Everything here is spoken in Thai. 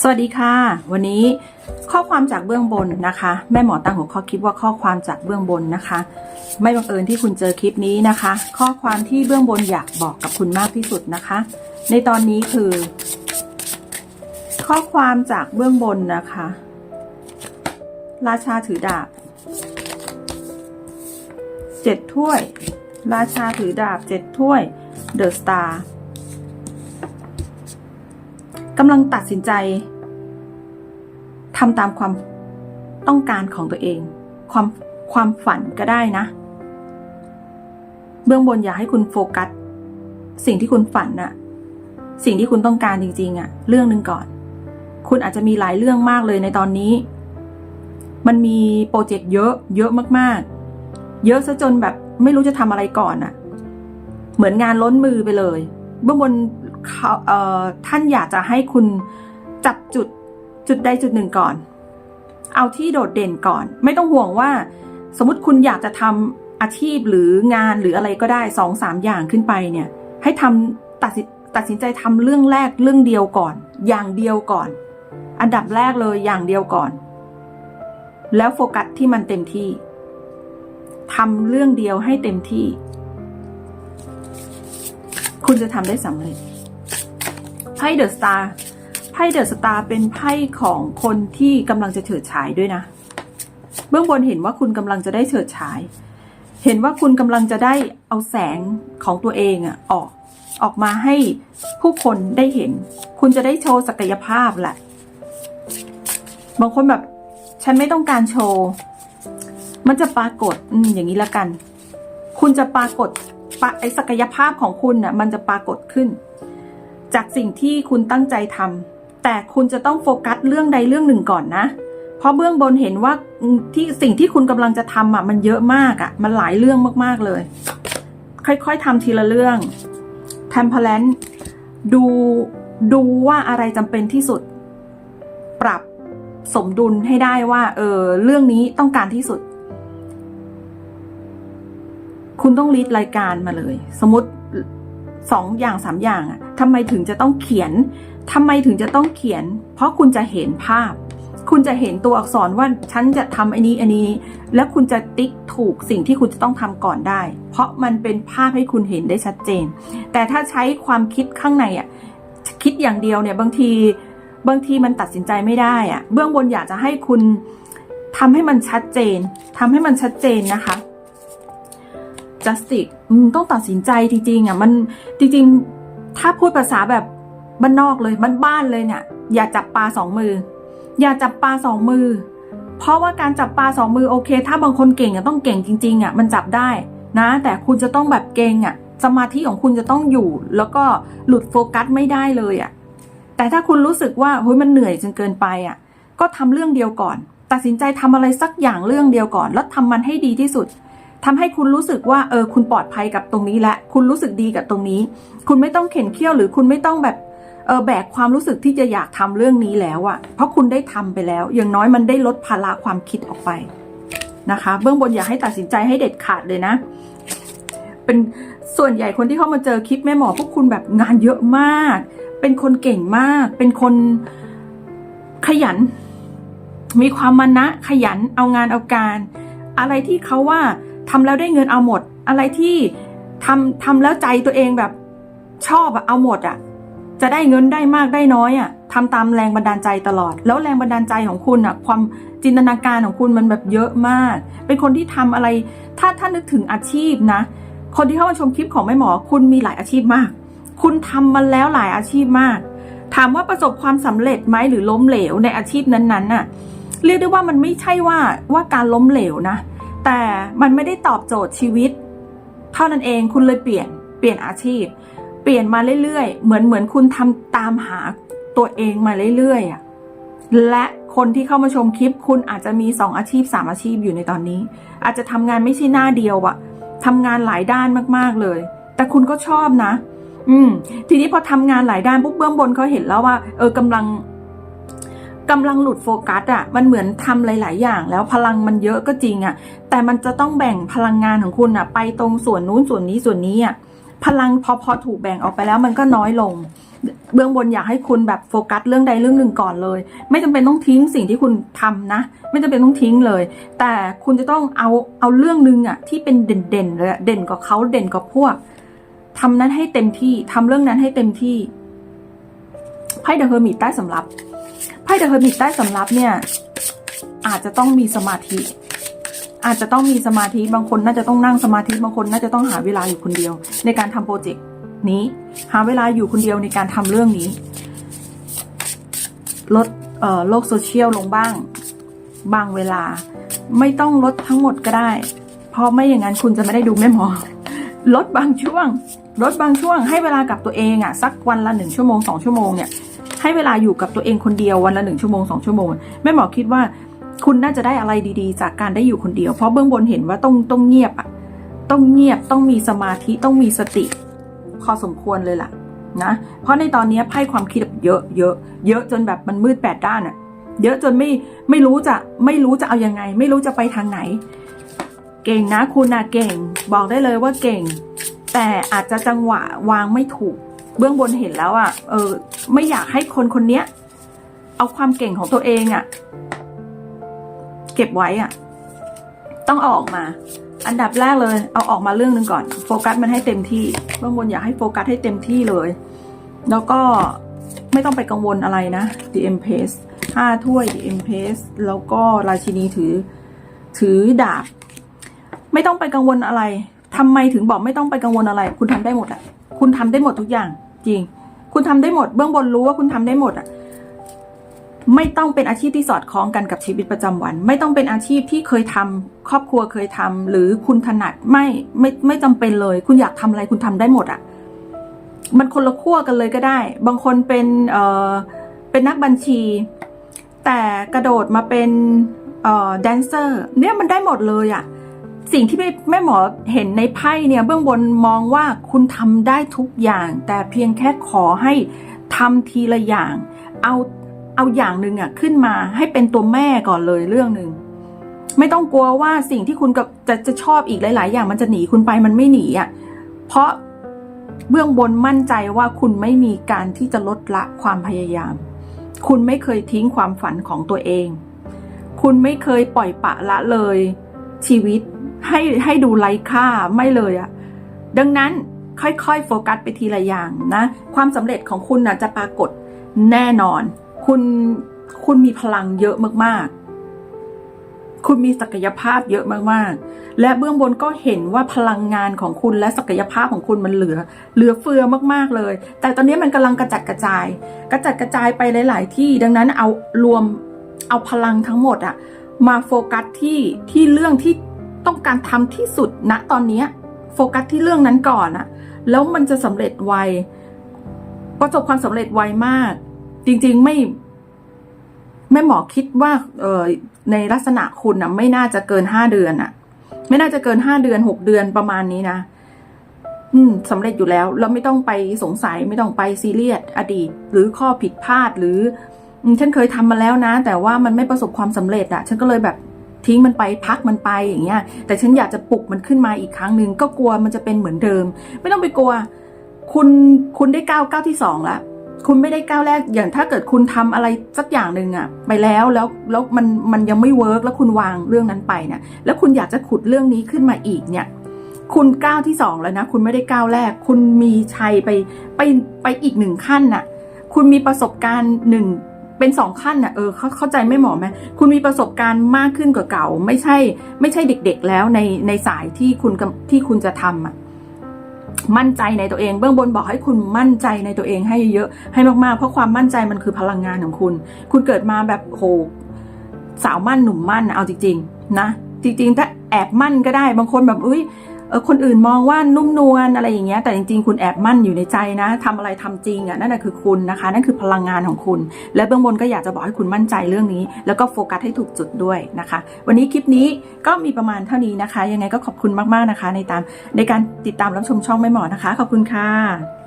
สวัสดีค่ะ วันนี้ข้อความจากเบื้องบนนะคะ แม่หมอตั้งหัวข้อคลิปว่าข้อความจากเบื้องบนนะคะ ไม่บังเอิญที่คุณเจอคลิปนี้นะคะ ข้อความที่เบื้องบนอยากบอกกับคุณมากที่สุดนะคะ ในตอนนี้คือ ข้อความจากเบื้องบนนะคะ ราชาถือดาบเจ็ดถ้วย ราชาถือดาบเจ็ดถ้วยเดอะสตาร์ำลังตัดสินใจทำตามความต้องการของตัวเอง ความความฝันก็ได้นะ เบื้องบนอยากให้คุณโฟกัส สิ่งที่คุณฝันน่ะ สิ่งที่คุณต้องการจริง ๆอะเรื่องหนึ่งก่อน คุณอาจจะมีหลายเรื่องมากเลยในตอนนี้ มันมีโปรเจกต์เยอะ เยอะมากๆ เยอะซะจนแบบไม่รู้จะทำอะไรก่อนอะเหมือนงานล้นมือไปเลย เบื้องบน เขาเอ่อท่านอยากจะให้คุณจับจุดจุดใดจุดหนึ่งก่อน เอาที่โดดเด่นก่อน ไม่ต้องห่วงว่า สมมติคุณอยากจะทำอาชีพหรืองานหรืออะไรก็ได้สองสามอย่างขึ้นไปเนี่ย ให้ทำตัดสินตัดสินใจทำเรื่องแรกเรื่องเดียวก่อน อย่างเดียวก่อน อันดับแรกเลยอย่างเดียวก่อน แล้วโฟกัสที่มันเต็มที่ทำเรื่องเดียวให้เต็มที่ คุณจะทำได้สำเร็จ พ่เดอะสตาร์ไพ่เดอะสตาร์เป็นไพ่ของคนที่กำลังจะเฉิดฉายด้วยนะ เบื้องบนเห็นว่าคุณกำลังจะได้เฉิดฉาย เห็นว่าคุณกำลังจะได้เอาแสงของตัวเองอะออกออกมาให้ผู้คนได้เห็น คุณจะได้โชว์ศักยภาพแหละ บางคนแบบ ฉันไม่ต้องการโชว์ มันจะปรากฏอือย่างนี้ละกัน คุณจะปรากฏปไอศักยภาพของคุณน่ะ มันจะปรากฏขึ้น จากสิ่งที่คุณตั้งใจทำแต่คุณจะต้องโฟกัสเรื่องใดเรื่องหนึ่งก่อนนะ เพราะเบื้องบนเห็นว่าที่สิ่งที่คุณกำลังจะทำอะมันเยอะมากอะ มันหลายเรื่องมากๆเลย ค่อยๆทำทีละเรื่องทำพลนดูดูว่าอะไรจำเป็นที่สุด ปรับสมดุลให้ได้ว่า เออเรื่องนี้ต้องการที่สุด คุณต้องรีดรายการมาเลย สมมติ สองอย่างสามอย่างอะทำไมถึงจะต้องเขียนทำไมถึงจะต้องเขียน เพราะคุณจะเห็นภาพ คุณจะเห็นตัวอักษรว่าฉันจะทำอันนี้อันนี้ แล้วคุณจะติ๊กถูกสิ่งที่คุณจะต้องทำก่อนได้ เพราะมันเป็นภาพให้คุณเห็นได้ชัดเจน แต่ถ้าใช้ความคิดข้างในอะคิดอย่างเดียวเนี่ยบางทีบางทีมันตัดสินใจไม่ได้อะเบื้องบนอยากจะให้คุณทำให้มันชัดเจนทำให้มันชัดเจนนะคะ justice ต้องตัดสินใจจริงๆอะมันจริงๆ ถ้าพูดภาษาแบบบ้านนอกเลยบ้านๆเลยเนี่ย อย่าจับปลาสองมือ อย่าจับปลาสองมือ เพราะว่าการจับปลาสองมือโอเค ถ้าบางคนเก่งอะต้องเก่งจริงๆอะมันจับได้นะ แต่คุณจะต้องแบบเก่งอะ สมาธิของคุณจะต้องอยู่ แล้วก็หลุดโฟกัสไม่ได้เลยอะแต่ถ้าคุณรู้สึกว่าเฮ้ยมันเหนื่อยจนเกินไปอะ ก็ทำเรื่องเดียวก่อน ตัดสินใจทำอะไรสักอย่างเรื่องเดียวก่อน แล้วทำมันให้ดีที่สุด ทำให้คุณรู้สึกว่าเออคุณปลอดภัยกับตรงนี้และ คุณรู้สึกดีกับตรงนี้ คุณไม่ต้องเข็นเคี้ยวหรือคุณไม่ต้องแบบเออแบกความรู้สึกที่จะอยากทำเรื่องนี้แล้วอะเพราะคุณได้ทำไปแล้ว อย่างน้อยมันได้ลดภาระความคิดออกไปนะคะ เบื้องบนอยากให้ตัดสินใจให้เด็ดขาดเลยนะ เป็นส่วนใหญ่คนที่เข้ามาเจอคลิปแม่หมอพวกคุณแบบงานเยอะมาก เป็นคนเก่งมาก เป็นคนขยัน มีความมานะขยันเอางานเอาการ อะไรที่เขาว่า ทำแล้วได้เงินเอาหมด อะไรที่ทำทำแล้วใจตัวเองแบบชอบอะเอาหมดอะจะได้เงินได้มากได้น้อยอะทำตามแรงบันดาลใจตลอด แล้วแรงบันดาลใจของคุณอะความจินตนาการของคุณมันแบบเยอะมาก เป็นคนที่ทำอะไร ถ้าถ้านนึกถึงอาชีพนะ คนที่เข้ามาชมคลิปของแม่หมอ คุณมีหลายอาชีพมาก คุณทำมาแล้วหลายอาชีพมาก ถามว่าประสบความสำเร็จไหมหรือล้มเหลวในอาชีพนั้นๆน่ะ เรียกได้ว่ามันไม่ใช่ว่าว่าการล้มเหลวนะ แต่มันไม่ได้ตอบโจทย์ชีวิต เท่านั้นเองคุณเลยเปลี่ยนเปลี่ยนอาชีพ เปลี่ยนมาเรื่อยๆ เหมือนเหมือนคุณทำตามหาตัวเองมาเรื่อยๆอะและคนที่เข้ามาชมคลิป คุณอาจจะมีสองอาชีพสามอาชีพอยู่ในตอนนี้ อาจจะทำงานไม่ใช่หน้าเดียวอะทำงานหลายด้านมากๆเลย แต่คุณก็ชอบนะ อืม ทีนี้พอทำงานหลายด้านปุ๊บเบื้องบนเขาเห็นแล้วว่า เออกำลัง กำลังหลุดโฟกัสอะ่ะ มันเหมือนทำหลาย ๆ อย่าง แล้วพลังมันเยอะก็จริงอะ่ะ แต่มันจะต้องแบ่งพลังงานของคุณอะ่ะ ไปตรงส่วนนู้นส่วนนี้ส่วนนี้อะ่ะ พลังพอพอถูกแบ่งออกไปแล้วมันก็น้อยลง เบื้องบนอยากให้คุณแบบโฟกัสเรื่องใดเรื่องหนึ่งก่อนเลย ไม่จำเป็นต้องทิ้งสิ่งที่คุณทำนะ ไม่จำเป็นต้องทิ้งเลย แต่คุณจะต้องเอาเอาเรื่องหนึ่งอะที่เป็นเด่นๆเลยเด่นกว่าเขาเด่นกว่าพวกทำนั้นให้เต็มที่ทำเรื่องนั้นให้เต็มที่ไพ่เดอะเฮอร์มิตใต้สำรับ ไพ่เดอะเฮอร์มิตใต้สำรับเนี่ยอาจจะต้องมีสมาธิ อาจจะต้องมีสมาธิบางคนน่าจะต้องนั่งสมาธิบางคนน่าจะต้องหาเวลาอยู่คนเดียว ในการทำโปรเจกต์นี้หาเวลาอยู่คนเดียวในการทำเรื่องนี้ ลดเอ่อโลกโซเชียลลงบ้าง บางเวลาไม่ต้องลดทั้งหมดก็ได้ เพราะไม่อย่างนั้นคุณจะไม่ได้ดูแม่หมอ ลดบางช่วง ลดบางช่วงให้เวลากับตัวเองอะ่ะสักวันละหนึ่งชั่วโมงสองชั่วโมงเนี่ย ให้เวลาอยู่กับตัวเองคนเดียววันละหนึ่งชั่วโมงสองชั่วโมงแม่หมอคิดว่าคุณน่าจะได้อะไรดีๆ จากการได้อยู่คนเดียว เพราะเบื้องบนเห็นว่าต้องต้องเงียบอะต้องเงียบต้องมีสมาธิต้องมีสติพอสมควรเลยล่ะนะเพราะในตอนนี้ไพ่ความคิดแบบเยอะเยอะเยอะจนแบบมันมืดแปดด้านอะเยอะจนไม่ไม่รู้จะไม่รู้จะเอายังไง ไม่รู้จะไปทางไหน เก่งนะคุณนะเก่ง บอกได้เลยว่าเก่ง แต่อาจจะจังหวะวางไม่ถูก เบื้องบนเห็นแล้วอะเออ ไม่อยากให้คนคนเนี้ย เอาความเก่งของตัวเองอะเก็บไว้อะต้องเอาออกมา อันดับแรกเลย เอาออกมาเรื่องหนึ่งก่อน โฟกัสมันให้เต็มที่ เบื้องบนอยากให้โฟกัสให้เต็มที่เลย แล้วก็ไม่ต้องไปกังวลอะไรนะ The Empress ห้าถ้วย The Empress แล้วก็ราชินีถือ ถือดาบ ไม่ต้องไปกังวลอะไรทำไมถึงบอกไม่ต้องไปกังวลอะไร คุณทำได้หมดอะคุณทำได้หมดทุกอย่าง จริง คุณทำได้หมด เบื้องบนรู้ว่าคุณทำได้หมดอะ ไม่ต้องเป็นอาชีพที่สอดคล้องกันกับชีวิตประจำวัน ไม่ต้องเป็นอาชีพที่เคยทำครอบครัวเคยทำหรือคุณถนัดไม่ไม่ไม่จำเป็นเลย คุณอยากทำอะไรคุณทำได้หมดอะ มันคนละขั้วกันเลยก็ได้ บางคนเป็นเอ่อเป็นนักบัญชี แต่กระโดดมาเป็นเอ่อแดนเซอร์ เนี่ยมันได้หมดเลยอะ สิ่งที่แม่หมอเห็นในไพ่เนี่ยเบื้องบนมองว่าคุณทำได้ทุกอย่าง แต่เพียงแค่ขอให้ทำทีละอย่าง เอาเอาอย่างหนึ่งอะขึ้นมาให้เป็นตัวแม่ก่อนเลยเรื่องหนึ่งไม่ต้องกลัวว่าสิ่งที่คุณกับจะจะชอบอีกหลาย ๆ อย่างมันจะหนีคุณไปมันไม่หนีอะเพราะเบื้องบนมั่นใจว่าคุณไม่มีการที่จะลดละความพยายาม คุณไม่เคยทิ้งความฝันของตัวเอง คุณไม่เคยปล่อยปะละเลยชีวิต ให้ให้ดูไร้ค่าไม่เลยอะดังนั้นค่อยๆ โฟกัสไปทีละอย่างนะ ความสำเร็จของคุณนะจะปรากฏแน่นอน คุณคุณมีพลังเยอะมากๆ คุณมีศักยภาพเยอะมากๆ และเบื้องบนก็เห็นว่าพลังงานของคุณและศักยภาพของคุณมันเหลือ เหลือเฟือมากๆเลย แต่ตอนนี้มันกำลังกระจัดกระจาย กระจัดกระจายไปหลาย ๆ ที่ ดังนั้นเอารวมเอาพลังทั้งหมดอะมาโฟกัสที่ที่เรื่องที่ ต้องการทำที่สุดณตอนนี้โฟกัสที่เรื่องนั้นก่อนอะแล้วมันจะสำเร็จไวประสบความสำเร็จไวมาก จริง ๆไม่แม่หมอคิดว่าเออในลักษณะคุณอะไม่น่าจะเกินห้าเดือนอะไม่น่าจะเกินห้าเดือนหกเดือนประมาณนี้นะ อืมสำเร็จอยู่แล้วเราไม่ต้องไปสงสัยไม่ต้องไปซีเรียสอดีต หรือข้อผิดพลาดหรือฉันเคยทำมาแล้วนะ แต่ว่ามันไม่ประสบความสำเร็จอะฉันก็เลยแบบ ทิ้งมันไปพักมันไปอย่างเงี้ย แต่ฉันอยากจะปลุกมันขึ้นมาอีกครั้งหนึ่งก็กลัวมันจะเป็นเหมือนเดิม ไม่ต้องไปกลัว คุณคุณได้ก้าวก้าวที่สองละคุณไม่ได้ก้าวแรกอย่างถ้าเกิดคุณทำอะไรสักอย่างหนึ่งอะไปแล้วแล้วแล้วมันมันยังไม่เวิร์กแล้วคุณวางเรื่องนั้นไปเนี่ยแล้วคุณอยากจะขุดเรื่องนี้ขึ้นมาอีกเนี่ย คุณก้าวที่สองแล้วนะคุณไม่ได้ก้าวแรก คุณมีชัยไปไปไปอีกหนึ่งขั้นน่ะ คุณมีประสบการณ์หนึ่ง เป็นสองขั้นน่ะเออเข้าเข้าใจไม่หมอไหมคุณมีประสบการณ์มากขึ้นกว่าเก่า ไม่ใช่ ไม่ใช่เด็ก ๆ แล้วในในสายที่คุณที่คุณจะทำอะมั่นใจในตัวเองเบื้องบนบอกให้คุณมั่นใจในตัวเองให้เยอะให้มากๆ เพราะความมั่นใจมันคือพลังงานของคุณ คุณเกิดมาแบบโหสาวมั่นหนุ่มมั่นเอาจริงๆนะจริงๆถ้าแอบมั่นก็ได้บางคนแบบอุ้ย เออคนอื่นมองว่านุ่มนวลอะไรอย่างเงี้ย แต่จริง ๆ คุณแอบมั่นอยู่ในใจนะทำอะไรทำจริงอะนั่นแหะคือคุณนะคะ นั่นคือพลังงานของคุณ และเบื้องบนก็อยากจะบอกให้คุณมั่นใจเรื่องนี้ แล้วก็โฟกัสให้ถูกจุดด้วยนะคะ วันนี้คลิปนี้ก็มีประมาณเท่านี้นะคะ ยังไงก็ขอบคุณมากๆนะคะ ในตามในการติดตามรับชมช่องไม่หมอนะคะ ขอบคุณค่ะ